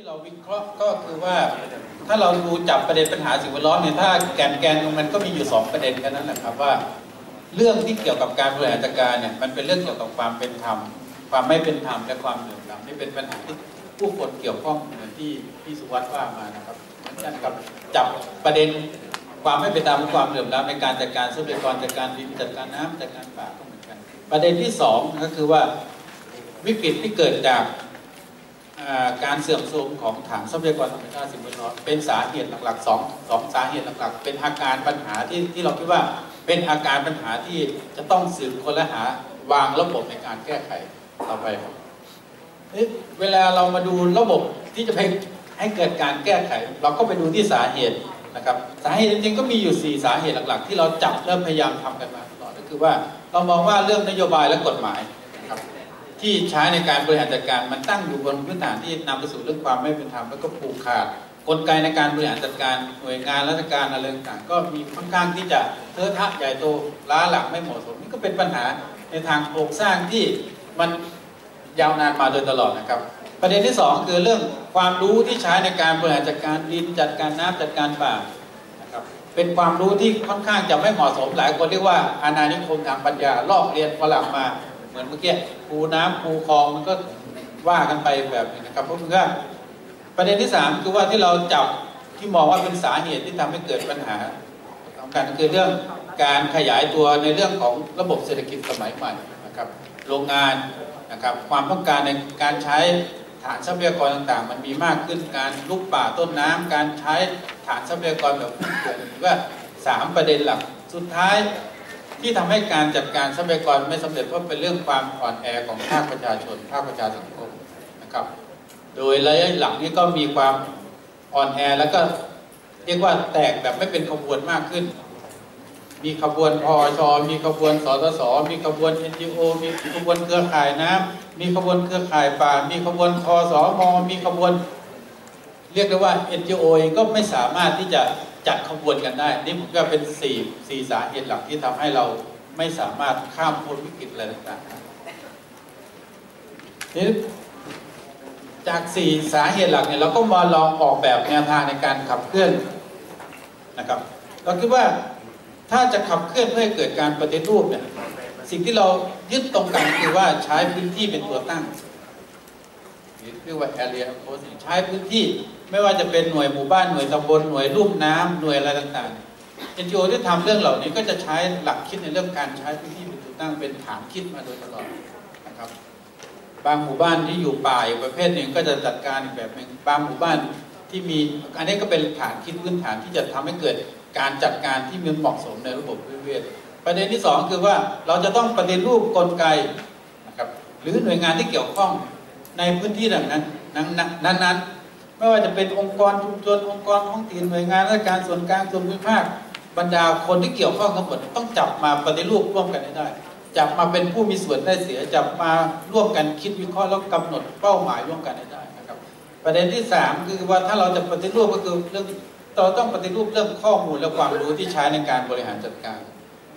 ที่เราวิเคราะห์ก็คือว่าถ้าเราดูจับประเด็นปัญหาสิ่งแวดล้อมเนี่ยถ้าแกนแกนมันก็มีอยู่สองประเด็นกันนั้นแหละครับว่า เรื่องที่เกี่ยวกับการบริหารจัดการเนี่ยมันเป็นเรื่องเกี่ยวกับความเป็นธรรมความไม่เป็นธรรมและความเหลื่อมล้ำนี่เป็นปัญหาที่ผู้คนเกี่ยวข้องเหมือนที่พี่สุวัสด์ว่ามานะครับเหมือนกันกับจับประเด็นความไม่เป็นธรรมความเหลื่อมล้ำในการจัดการทรัพยากรจัดการดินจัดการน้ำจัดการป่าก็เหมือนกัน ประเด็นที่สองก็คือว่าวิกฤตที่เกิดจาก การเสื่อมโทรมของฐานทรัพยากรธรรมชาติสิ่งแวดล้อมเป็นสาเหตุหลักๆสองสองสาเหตุหลักๆ เป็นอาการปัญหาที่ที่เราคิดว่าเป็นอาการปัญหาที่จะต้องสืบคนและหาวางระบบในการแก้ไขต่อไปครับเวลาเรามาดูระบบที่จะไปให้เกิดการแก้ไข เราก็ไปดูที่สาเหตุนะครับสาเหตุจริงๆก็มีอยู่ 4 สาเหตุหลัก ๆ ที่เราจับเริ่มพยายามทำกันมาตลอดก็คือว่าเรามองว่าเรื่องนโยบายและกฎหมาย ที่ใช้ในการบริหารจัดการมันตั้งอยู่บนพื้นฐานที่นำไปสู่เรื่องความไม่เป็นธรรมแล้วก็ผูกขาดกลไกในการบริหารจัดการหน่วยงานราชการอะไรต่างก็มีค่อนข้างที่จะเทอะทะใหญ่โตล้าหลังไม่เหมาะสมนี่ก็เป็นปัญหาในทางโครงสร้างที่มันยาวนานมาโดยตลอดนะครับ ประเด็นที่ 2 คือเรื่องความรู้ที่ใช้ในการบริหารจัดการดินจัดการน้ำจัดการป่านะครับเป็นความรู้ที่ค่อนข้างจะไม่เหมาะสมหลายคนเรียกว่าอาณานิคมทางปัญญาลอกเรียนฝรั่งมา เหมือนเมื่อกี้ปูน้ำปูคลองมันก็ว่ากันไปแบบนี้นะครับเพราะมันก็ประเด็นที่3คือว่าที่เราจับที่มองว่าเป็นสาเหตุที่ทำให้เกิดปัญหาสำคัญคือเรื่องการขยายตัวในเรื่องของระบบเศรษฐกิจสมัยใหม่นะครับโรงงานนะครับความต้องการในการใช้ฐานทรัพยากรต่างๆ มันมีมากขึ้นการลุกป่าต้นน้ำการใช้ฐานทรัพยากรแบบพุ่งเกิดหรือว่า 3 ประเด็นหลักสุดท้าย ที่ทำให้การจัดการทรัพยากรไม่สำเร็จเพราะเป็นเรื่องความอ่อนแอของภาคประชาชน ภาคประชาสังคมนะครับ โดยระยะหลังนี้ก็มีความอ่อนแอแล้วก็เรียกว่าแตกแบบไม่เป็นขบวนมากขึ้น มีขบวนพอชมีขบวนสสสมีขบวน NGO มีขบวนเครือข่ายน้ำมีขบวนเครือข่ายป่า มีขบวนคอสอมมีขบวน เรียกได้ว่า NGO เองก็ไม่สามารถที่จะจัดขบวนกันได้ นี่ผมก็เป็นสี่สี่สาเหตุหลักที่ทำให้เราไม่สามารถข้ามพ้นวิกฤตอะไรต่างๆนี่จากสี่สาเหตุหลักเนี่ยเราก็มาลองออกแบบแนวทางในการขับเคลื่อนนะครับเราคิดว่าถ้าจะขับเคลื่อนเพื่อให้เกิดการปฏิรูปเนี่ยสิ่งที่เรายึดตรงกันคือว่าใช้พื้นที่เป็นตัวตั้ง เรียกว่า area of ใช้พื้นที่ไม่ว่าจะเป็นหน่วยหมู่บ้านหน่วยตำบลหน่วยรุ่มน้ำหน่วยอะไรต่างๆ NGO ที่ทำเรื่องเหล่านี้ก็จะใช้หลักคิดในเรื่องการใช้พื้นที่เป็นตัวตั้งเป็นฐานคิดมาโดยตลอดนะครับบางหมู่บ้านที่อยู่ป่าอีกประเภทหนึ่งก็จะจัดการอีกแบบหนึ่งบางหมู่บ้านที่มีอันนี้ก็เป็นฐานคิดพื้นฐานที่จะทำให้เกิดการจัดการที่มีเหมาะสมในระบบวิเวศประเด็นที่ 2 คือว่าเราจะต้องปฏิรูปกลไกนะครับหรือหน่วยงานที่เกี่ยวข้อง ในพื้นที่นั้นนั้นนั้นไม่ว่าจะเป็นองค์กรชุมชนองค์กรท้องถิ่นหน่วยงานราชการส่วนกลางส่วนภูมิภาคบรรดาคนที่เกี่ยวข้องทั้งหมดต้องจับมาปฏิรูปร่วมกันได้จับมาเป็นผู้มีส่วนได้เสียจับมาร่วมกันคิดวิเคราะห์แล้วกำหนดเป้าหมายร่วมกันได้นะครับ ประเด็นที่ 3 คือว่าถ้าเราจะปฏิรูปก็คือเรื่องเราต้องปฏิรูปเรื่องข้อมูลและความรู้ที่ใช้ในการบริหารจัดการ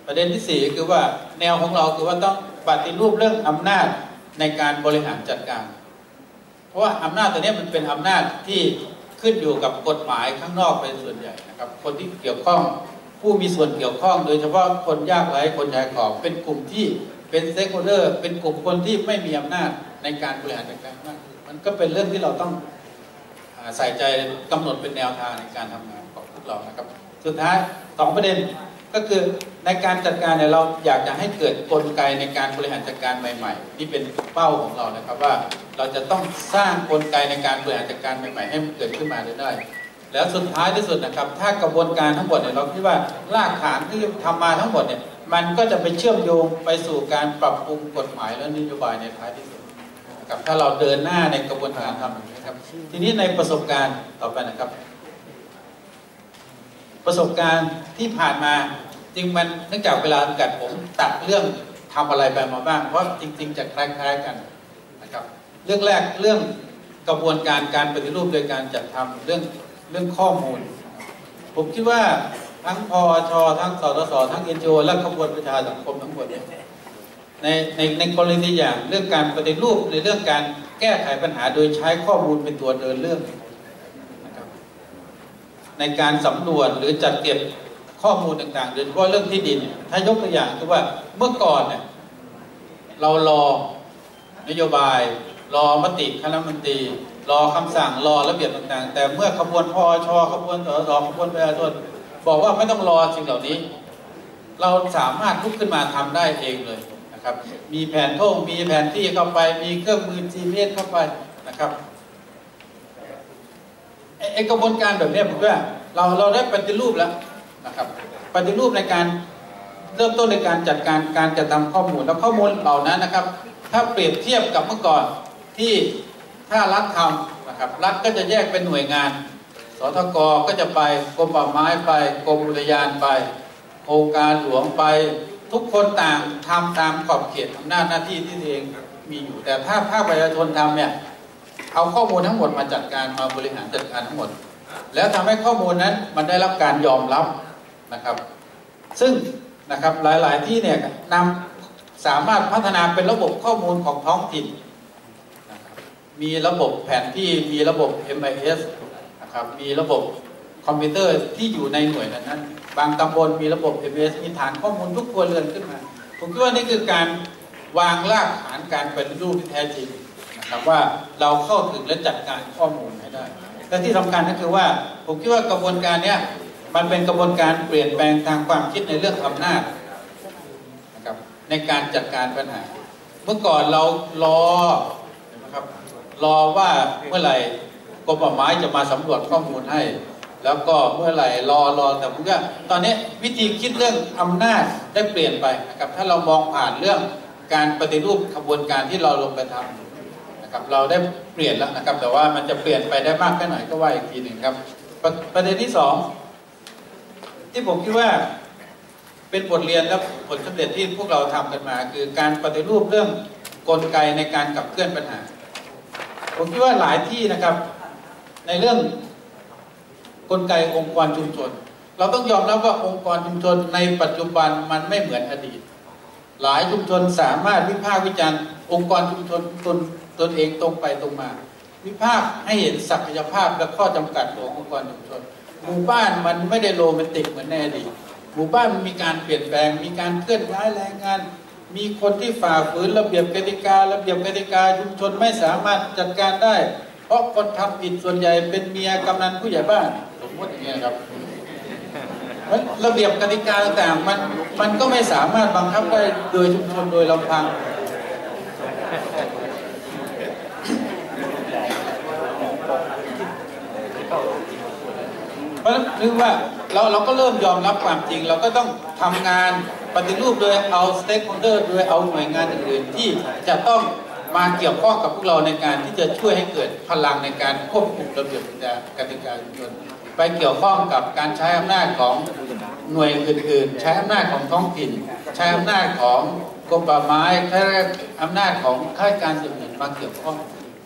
ประเด็นที่ 4 คือว่าแนวของเราคือว่าต้องปฏิรูปเรื่องอำนาจในการบริหารจัดการ เพราะว่าอำนาจตัวนี้มันเป็นอำนาจที่ขึ้นอยู่กับกฎหมายข้างนอกเป็นส่วนใหญ่นะครับ คนที่เกี่ยวข้องผู้มีส่วนเกี่ยวข้อง โดยเฉพาะคนยากไร้คนชายขอบเป็นกลุ่มที่เป็นเซ็กโฮเดอร์เป็นกลุ่มคนที่ไม่มีอำนาจในการบริหารจัดการมากมันก็เป็นเรื่องที่เราต้องใส่ใจกำหนดเป็นแนวทางในการทำงานของพวกเรานะครับ สุดท้ายสองประเด็น ก็คือในการจัดการเนี่ยเราอยากจะให้เกิดกลไกในการบริหารจัดการใหม่ๆที่เป็นเป้าของเรานะครับว่าเราจะต้องสร้างกลไกในการบริหารจัดการใหม่ๆ ให้มันเกิดขึ้นมาได้ แล้วสุดท้ายที่สุดนะครับ ถ้ากระบวนการทั้งหมดเนี่ยเราคิดว่ารากฐานที่ทำมาทั้งหมดเนี่ยมันก็จะไปเชื่อมโยงไปสู่การปรับปรุงกฎหมายและนโยบายในท้ายที่สุดนะครับถ้าเราเดินหน้าในกระบวนการทำนี้ครับ ทีนี้ในประสบการณ์ต่อไปนะครับ ประสบการณ์ที่ผ่านมาจริงมันเนื่องจากเวลาจำกัดผมตัดเรื่องทำอะไรไปมาบ้าง เพราะจริง ๆ จะคล้ายๆกันนะครับเรื่องแรกเรื่องกระบวนการการปฏิรูปโดยการจัดทำเรื่องเรื่องข้อมูล ผมคิดว่าทั้งพอชทั้งสสสทั้งเอ็นจีโอและขบวนประชาสังคมทั้งหมดเนี่ยในในในกรณีอย่างเรื่องการปฏิรูปในเรื่องการแก้ไขปัญหาโดยใช้ข้อมูลเป็นตัวเดินเรื่อง ในการสำรวจหรือจัดเก็บข้อมูลต่างๆโดยเฉพาะเรื่องที่ดิน ถ้ายกตัวอย่างคือว่าเมื่อก่อนเนี่ยเรารอนโยบาย รอมติคณะมนตรี รอคำสั่งรอระเบียบต่างๆ แต่เมื่อขบวนพอชขบวนสสขบวนประชาชนบอกว่าไม่ต้องรอสิ่งเหล่านี้ เราสามารถลุกขึ้นมาทำได้เองเลยนะครับ มีแผนท่งมีแผนที่เข้าไปมีเครื่องมือ GPS เข้าไปนะครับ ไอกระบวนการแบบนี้ผมว่าเราเราได้ปฏิรูปแล้วนะครับปฏิรูปในการเริ่มต้นในการจัดการการจัดทำข้อมูลแล้วข้อมูลเหล่านั้นนะครับ ถ้าเปรียบเทียบกับเมื่อก่อนที่ถ้ารัฐทำนะครับรัฐก็จะแยกเป็นหน่วยงาน สทกก็จะไปกรมป่าไม้ไปกรมอุทยานไปโครงการหลวงไปทุกคนต่างทำตามขอบเขตอำนาจหน้าที่ที่ตัวเองมีอยู่แต่ถ้าภาคประชาชนทำเนี่ย เอาข้อมูลทั้งหมดมาจัดการมาบริหารจัดการทั้งหมด แล้วทำให้ข้อมูลนั้นมันได้รับการยอมรับนะครับ ซึ่งนะครับหลาย ๆ ที่เนี่ยนำสามารถพัฒนาเป็นระบบข้อมูลของท้องถิ่น มีระบบแผนที่มีระบบ MIS นะครับมีระบบคอมพิวเตอร์ที่อยู่ในหน่วยนั้นบางตำบลมีระบบ MS มีฐานข้อมูลทุกครัวเรือนขึ้นมา ผมคิดว่านี่คือการวางรากฐานการเป็นรูปที่แท้จริง นะครับว่าเราเข้าถึงและจัดการข้อมูลให้ได้แต่ที่สำคัญก็คือว่าผมคิดว่ากระบวนการนี้มันเป็นกระบวนการเปลี่ยนแปลงทางความคิดในเรื่องอำนาจนะครับในการจัดการปัญหา เมื่อก่อนเรารอนะครับรอว่าเมื่อไหร่กรมป่าไม้จะมาสำรวจข้อมูลให้ แล้วก็เมื่อไหร่รอรอแต่ผมว่าตอนนี้วิธีคิดเรื่องอำนาจได้เปลี่ยนไปนะครับถ้าเรามองผ่านเรื่องการปฏิรูปขบวนการที่เราลงไปทำ นะครับเราได้เปลี่ยนแล้วนะครับ แต่ว่ามันจะเปลี่ยนไปได้มากแค่ไหนก็ว่าอีกทีหนึ่งครับประประเด็นที่สองที่ผมคิดว่าเป็นบทเรียนและผลสำเร็จที่พวกเราทำกันมา คือการปฏิรูปเรื่องกลไกในการขับเคลื่อนปัญหา ผมคิดว่าหลายที่นะครับ ในเรื่องกลไกองค์กรชุมชน เราต้องยอมรับว่าองค์กรชุมชนในปัจจุบันมันไม่เหมือนอดีต หลายชุมชนสามารถวิพากษ์วิจารณ์องค์กรชุมชนตน ตนเองตรงไปตรงมา วิพากษ์ให้เห็นศักยภาพและข้อจำกัดขององค์กรชุมชนหมู่บ้านมันไม่ได้โรแมนติกเหมือนในอดีหมู่บ้านมันมีการเปลี่ยนแปลง มีการเคลื่อนย้ายแรงงาน มีคนที่ฝ่าฝืนระเบียบกติการะเบียบกติกาชุมชนไม่สามารถจัดการได้ เพราะคนทำผิดส่วนใหญ่เป็นเมียกำนันผู้ใหญ่บ้านสมมติอย่างนี้ครับระเบียบกติกาต่างมันมันก็ไม่สามารถบังคับได้โดยชุมชนโดยลำพัง เพราะนั้นคือว่าเราเราก็เริ่มยอมรับความจริง เราก็ต้องทำงานปฏิรูปโดยเอาสเต็กโฮลเดอร์โดยเอาหน่วยงานอื่นๆที่จะต้องมาเกี่ยวข้องกับพวกเราในการที่จะช่วยให้เกิดพลังในการควบคุมระเบียบกติกาชุมชนไปเกี่ยวข้องกับการใช้อำนาจของหน่วยอื่นๆ ใช้อำนาจของท้องถิ่น ใช้อำนาจของกรมป่าไม้ใช้อำนาจของข้าราชการส่วนอื่นมาเกี่ยวข้อง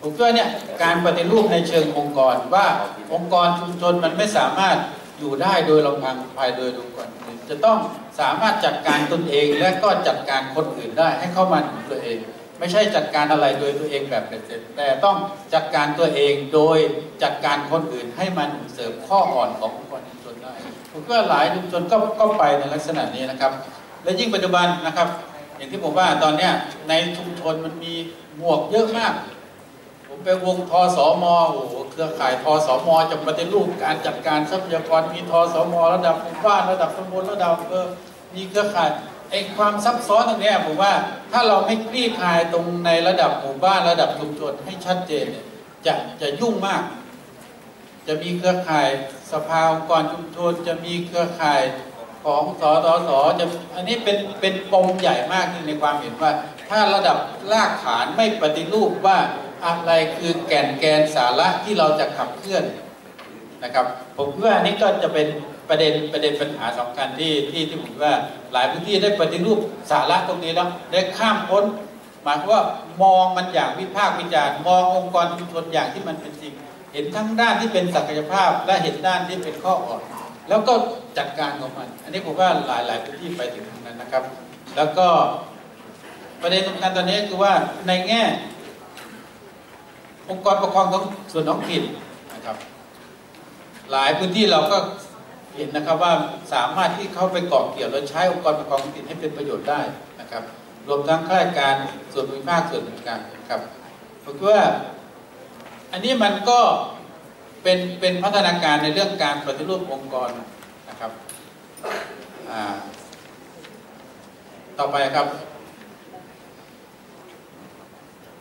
ผมคิดว่าเนี่ยการปฏิรูปในเชิงองค์กรว่าองค์กรชุมชนมันไม่สามารถอยู่ได้โดยลำพังภายโดยองค์กรอื่นจะต้องสามารถจัดการตนเองและก็จัดการคนอื่นได้ให้เข้ามาถึงตัวเอง ไม่ใช่จัดการอะไรโดยตัวเองแบบเสร็จแต่ต้องจัดการตัวเองโดยจัดการคนอื่นให้มันเสริมข้ออ่อนขององค์กรชุมชนได้ผมคิดว่าหลายชุมชนก็ก็ไปในลักษณะนี้นะครับ และยิ่งปัจจุบันนะครับ อย่างที่ผมว่าตอนเนี้ยในชุมชนมันมีหมวกเยอะมาก ไปวงทสมโอ้โหเครือข่ายทสมจะปฏิรูปการจัดการทรัพยากรมีทสมระดับหมู่บ้านระดับตำบลระดับเภอมีเครือข่ายไอ้ความซับซ้อนตรงนี้ผมว่าถ้าเราไม่คลี่คลายตรงในระดับหมู่บ้านระดับชุมชนให้ชัดเจนเนี่ยจะจะยุ่งมาก จะมีเครือข่ายสภาองค์กรชุมชนจะมีเครือข่ายของสสสจะอันนี้เป็นเป็นปมใหญ่มากในความเห็นว่า ถ้าระดับรากฐานไม่ปฏิรูปว่า อะไรคือแก่นแกนสาระที่เราจะขับเคลื่อนนะครับ ผมคิดว่าอันนี้ก็จะเป็นประเด็นประเด็นปัญหาสำคัญที่ที่ที่ผมว่าหลายพื้นที่ได้ปฏิรูปสาระตรงนี้แล้วได้ข้ามพ้นหมายว่ามองมันอย่างวิพากษ์วิจารณ์มององค์กรชุมชนอย่างที่มันเป็นจริง เห็นทั้งด้านที่เป็นศักยภาพและเห็นด้านที่เป็นข้ออ่อน แล้วก็จัดการของมัน อันนี้ผมว่าหลายหลายพื้นที่ไปถึงตรงนั้นนะครับ แล้วก็ประเด็นสำคัญตอนนี้คือว่าในแง่ องค์กรปกครองท้องส่วนท้องถิ่นนะครับ หลายพื้นที่เราก็เห็นนะครับว่าสามารถที่เข้าไปเกาะเกี่ยวและใช้องค์กรปกครองท้องถิ่นให้เป็นประโยชน์ได้นะครับ รวมทั้งข้าราชการส่วนภูมิภาคส่วนราชการครับผมคิดว่าอันนี้มันก็เป็นเป็นพัฒนาการในเรื่องการปฏิรูปองค์กรนะครับต่อไปครับ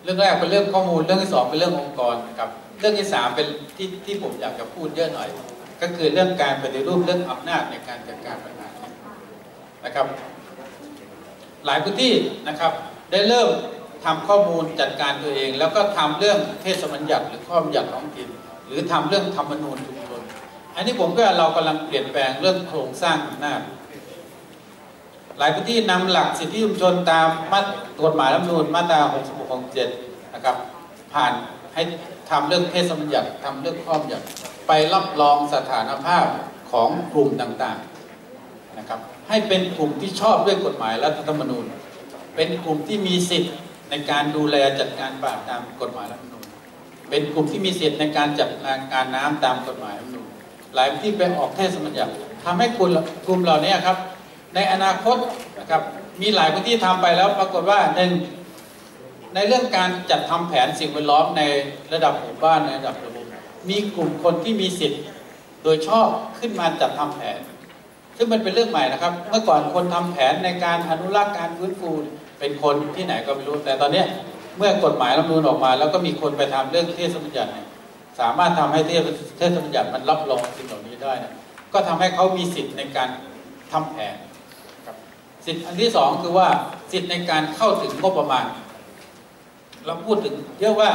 รื่องแรกเป็นเรื่องข้อมูลเรื่องที่สองเป็นเรื่ององค์กรครับเรื่องที่สามเป็นที่ที่ผมอยากจะพูดเยอะหน่อย ก็คือเรื่องการปฏิรูปเรื่องอำนาจในการจัดการปัญหานะครับ หลายพื้นที่นะครับ ได้เริ่มทำข้อมูลจัดการตัวเอง แล้วก็ทำเรื่องเทศบัญญัติหรือข้อบัญญัติท้องถิ่นหรือทำเรื่องธรรมนูญชุมชนอันนี้ผมว่าเรากำลังเปลี่ยนแปลงเรื่องโครงสร้างอำนาจ หลายพื้นที่นำหลักสิทธิชุมชนตามมาตรกฎหมายรัฐธรรมนูญมาตรา 667นะครับผ่านให้ทำเรื่องเทศบัญญัติทำเรื่องข้อบัญญัติไปรับรองสถานภาพของกลุ่มต่างๆนะครับให้เป็นกลุ่มที่ชอบด้วยกฎหมายรัฐธรรมนูญ เป็นกลุ่มที่มีสิทธิ์ในการดูแลจัดการป่าตามกฎหมายรัฐธรรมนูญ เป็นกลุ่มที่มีสิทธิ์ในการจัดการน้ำตามกฎหมายรัฐธรรมนูญหลายที่ไปออกเทศบัญญัติทำให้กลุ่มกลุ่มเหล่านี้ครับ ในอนาคตนะครับมีหลายพื้นที่ทำไปแล้วปรากฏว่าหนึ่งในเรื่องการจัดทำแผนสิ่งแวดล้อมในระดับหมู่บ้านในระดับระบบมีกลุ่มคนที่มีสิทธิ์ โดยชอบขึ้นมาจัดทำแผน ซึ่งมันเป็นเรื่องใหม่นะครับ เมื่อก่อนคนทำแผนในการอนุรักษ์การฟื้นฟูเป็นคนที่ไหนก็ไม่รู้แต่ตอนนี้เมื่อกฎหมายรัฐมนูญออกมา แล้วก็มีคนไปทำเรื่องเทศบัญญัติสามารถทำให้เทศเทศบัญญัติมันรับรองสิ่งเหล่านี้ได้นะก็ทำให้เขามีสิทธิ์ในการทำแผน สิทธิ์อันที่สองคือว่าสิทธิ์ในการเข้าถึงงบประมาณ เราพูดถึงเยอะว่า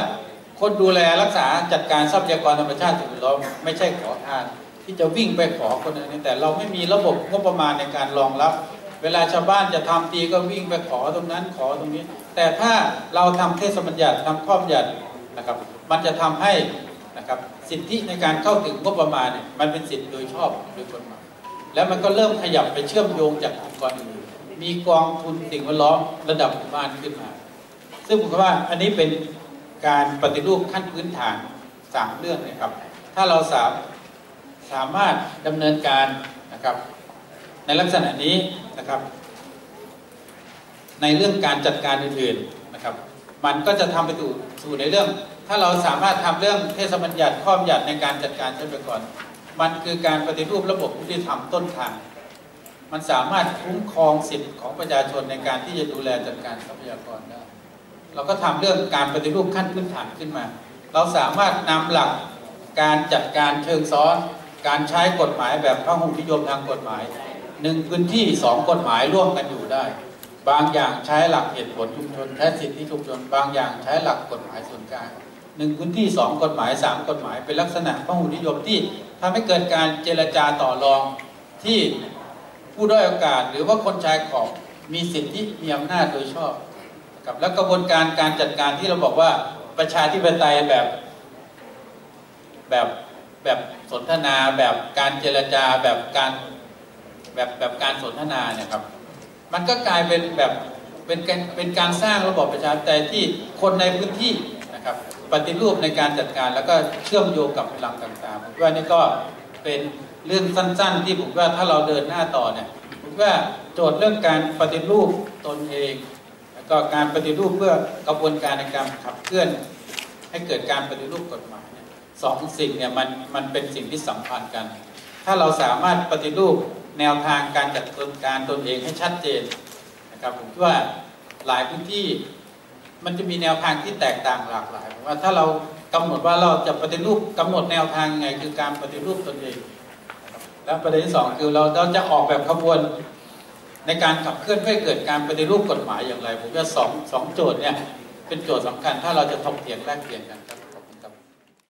คนดูแลรักษาจัดการทรัพยากรธรรมชาติสิ่งแวดล้อมไม่ใช่ขอทาน ที่จะวิ่งไปขอคนอื่นแต่เราไม่มีระบบงบประมาณในการรองรับ เวลาชาวบ้านจะทำทีก็วิ่งไปขอตรงนั้นขอตรงนี้ แต่ถ้าเราทำเทศบัญญัติทำข้อบัญญัตินะครับ มันจะทำให้นะครับสิทธิในการเข้าถึงงบประมาณเนี่ยมันเป็นสิทธิโดยชอบโดยกฎหมายแล้วมันก็เริ่มขยับไปเชื่อมโยงจากองค์กรอื่น มีกองทุนสิ่งแวดล้อมระดับหมู่บ้านขึ้นมา ซึ่งผมว่าอันนี้เป็นการปฏิรูปขั้นพื้นฐานสามเรื่องนะครับ ถ้าเราสามสามารถดำเนินการนะครับ ในลักษณะนี้นะครับ ในเรื่องการจัดการอื่นๆนะครับ มันก็จะทำไปสู่สู่ในเรื่อง ถ้าเราสามารถทำเรื่องเทศบัญญัติข้อบัญญัติในการจัดการทรัพยากรมันคือการปฏิรูประบบยุติธรรมต้นทาง มันสามารถคุ้มครองสิทธิของประชาชนในการที่จะดูแลจัดการทรัพยากรได้ เราก็ทำเรื่องการปฏิรูปขั้นพื้นฐานขึ้นมา เราสามารถนำหลักการจัดการเชิงซ้อน การใช้กฎหมายแบบพระหุนิยมทางกฎหมายหนึ่งพื้นที่สองกฎหมายร่วมกันอยู่ได้ บางอย่างใช้หลักเหตุผลชุมชนและสิทธิชุมชน บางอย่างใช้หลักกฎหมายส่วนกลางหนึ่งพื้นที่สองกฎหมายสามกฎหมายเป็นลักษณะพระหุนิยมที่ทำให้เกิดการเจรจาต่อรองที่ ผู้ด้อยโอกาส หรือว่าคนชายขอบมีสิทธิมีอำนาจโดยชอบกับแล้วกระบวนการการจัดการที่เราบอกว่าประชาธิปไตยแบบแบบแบบสนทนาแบบการเจรจาแบบการแบบแบบการสนทนาเนี่ยครับ มันก็กลายเป็นแบบเป็นการเป็นการสร้างระบบประชาธิปไตยที่คนในพื้นที่นะครับ ปฏิรูปในการจัดการแล้วก็เชื่อมโยงกับพลังต่างๆผมว่านี่ก็เป็น เรื่องสั้น ๆ ที่ผมว่าถ้าเราเดินหน้าต่อเนี่ยผมว่าโจทย์เรื่องการปฏิรูปตนเอง แล้วก็การปฏิรูปเพื่อกระบวนการในการขับเคลื่อน ให้เกิดการปฏิรูปกฎหมายเนี่ยสองสิ่งเนี่ยมันมันเป็นสิ่งที่สัมพันธ์กัน ถ้าเราสามารถปฏิรูปแนวทางการจัดการตนเองให้ชัดเจนนะครับผมคิดว่าหลายพื้นที่มันจะมีแนวทางที่แตกต่างหลากหลายว่าถ้าเรากำหนดว่าเราจะปฏิรูปกำหนดแนวทางยังไงคือการปฏิรูปตนเอง แล้วประเด็นที่สองคือเราเราจะออกแบบขบวนในการขับเคลื่อนเพื่อเกิดการปฏิรูปกฎหมายอย่างไร ผมว่าสองสองโจทย์เนี่ยเป็นโจทย์สำคัญถ้าเราจะถกเถียงแลกเปลี่ยนกันครับ